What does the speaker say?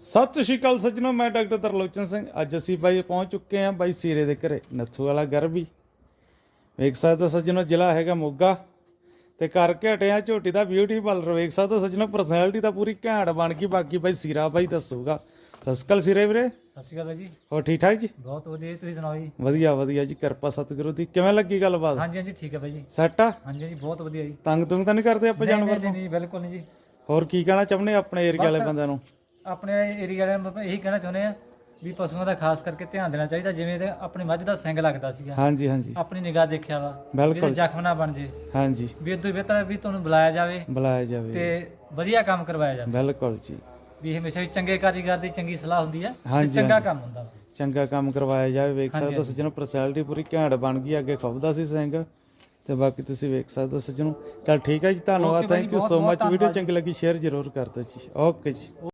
ਸਤਿ ਸ਼੍ਰੀ ਅਕਾਲ ਸੱਜਣੋ ਮੈਂ ਡਾਕਟਰ ਤਰਲੋਚਨ ਸਿੰਘ। ਅੱਜ ਅਸੀਂ ਬਾਈ ਪਹੁੰਚ ਚੁੱਕੇ ਹਾਂ ਬਾਈ ਸੀਰੇ ਦੇ ਘਰੇ ਨੱਥੂ ਵਾਲਾ ਗਰਬੀ ਵੇਖ ਸਕਦੇ ਹੋ ਸੱਜਣੋ ਜ਼ਿਲ੍ਹਾ ਹੈਗਾ ਮੋਗਾ। ਤੇ ਕਰਕੇ ਹਟਿਆ ਝੋਟੀ ਦਾ ਬਿਊਟੀ ਪਾਰਲਰ ਵੇਖ ਸਕਦੇ ਹੋ ਸੱਜਣੋ ਪਰਸਨੈਲਿਟੀ ਤਾਂ ਪੂਰੀ ਘੈਂਟ ਬਣ ਗਈ। ਬਾਕੀ ਬਾਈ ਸੀਰਾ ਬਾਈ ਦੱਸੂਗਾ। ਸਤਿ ਸ਼੍ਰੀ ਅਕਾਲ ਸੀਰੇ ਵੀਰੇ। ਸਤਿ ਸ਼੍ਰੀ ਅਕਾਲ ਜੀ। ਹੋਰ ਠੀਕ ਠਾਕ ਜੀ? ਬਹੁਤ ਵਧੀਆ ਜੀ, ਤੁਸੀਂ ਸੁਣਾਓ ਜੀ? ਵਧੀਆ ਵਧੀਆ ਜੀ ਕਿਰਪਾ ਸਤਿਗੁਰੂ ਦੀ। ਕਿਵੇਂ ਲੱਗੀ ਗੱਲਬਾਤ? ਹਾਂਜੀ ਹਾਂਜੀ ਠੀਕ ਹੈ ਬਾਈ ਜੀ। ਸੈੱਟ ਆ? ਹਾਂਜੀ ਹਾਂਜੀ ਬਹੁਤ ਵਧੀਆ ਜੀ। ਤੰਗ ਤੁੰਗ ਤਾਂ ਨਹੀਂ ਕਰਦੇ ਆਪਾਂ ਜਾਨਵਰ ਨੂੰ? ਨਹੀਂ ਬਿਲਕੁਲ ਨਹੀਂ ਜੀ। ਹੋਰ ਕੀ ਕਹਿਣਾ ਚਾਹੁੰਦੇ ਆਪਣੇ ਏਰੀਆ ਵਾਲੇ। ਬੰਦਿਆਂ ਨੂੰ? ਆਪਣੇ ਏਰੀਆ ਵਾਲਿਆਂ ਨੂੰ ਇਹੀ ਕਹਿਣਾ ਚਾਹੁੰਦੇ ਆ ਵੀ ਪਸ਼ੂਆਂ ਦਾ ਖਾਸ ਕਰਕੇ ਧਿਆਨ ਦੇਣਾ ਚਾਹੀਦਾ ਜਿਵੇਂ ਤੇ ਆਪਣੀ ਮੱਝ ਦਾ ਸਿੰਗ ਲੱਗਦਾ ਸੀਗਾ। ਹਾਂਜੀ ਹਾਂਜੀ। ਆਪਣੀ ਨਿਗਾਹ ਦੇਖਿਆ ਵਾ ਵੀ ਬਿਲਕੁਲ ਇਹਦੇ ਜ਼ਖਮ ਨਾ ਬਣ ਜੇ। ਹਾਂਜੀ। ਵੀ ਇਦੋਂ ਬਿਹਤਰ ਵੀ ਤੁਹਾਨੂੰ ਬੁਲਾਇਆ ਜਾਵੇ ਬੁਲਾਇਆ ਜਾਵੇ। ਤੇ ਵਧੀਆ ਕੰਮ ਕਰਵਾਇਆ ਜਾਵੇ। ਬਿਲਕੁਲ ਜੀ। ਵੀ ਹਮੇਸ਼ਾ ਵੀ ਚੰਗੇ ਕਾਰੀਗਰ ਦੀ ਚੰਗੀ ਸਲਾਹ ਹੁੰਦੀ ਹੈ ਤੇ ਹਾਂਜੀ, ਚੰਗਾ ਹਾਂਜੀ। ਕੰਮ ਹੁੰਦਾ ਵਾ। ਚੰਗਾ ਕੰਮ ਕਰਵਾਇਆ ਜਾਵੇ ਵੇਖ ਹਾਂਜੀ, ਸਕਦੇ ਹੋ ਸੱਜਣੋ ਪਰਸਨੈਲਿਟੀ ਪੂਰੀ ਘੈਂਟ ਬਣ ਗਈ ਅੱਗੇ ਖੁੱਬਦਾ ਸੀ ਸਿੰਘ ਤੇ ਬਾਕੀ ਤੁਸੀਂ ਵੇਖ ਸਕਦੇ ਹੋ ਸੱਜਣੋ। ਚਲ ਠੀਕ ਹੈ ਜੀ ਧੰਨਵਾਦ Okay ਬਾਈ, ਥੈਂਕ ਯੂ ਬਹੁਤ- ਸੋ ਬਹੁਤ ਮਚ ਵੀਡੀਓ ਧੰਨਵਾਦ ਚੰਗੀ ਲੱਗੀ ਸ਼ੇਅਰ ਜ਼ਰੂਰ ਕਰ ਦਿਓ ਜੀ। ਓਕੇ ਜੀ।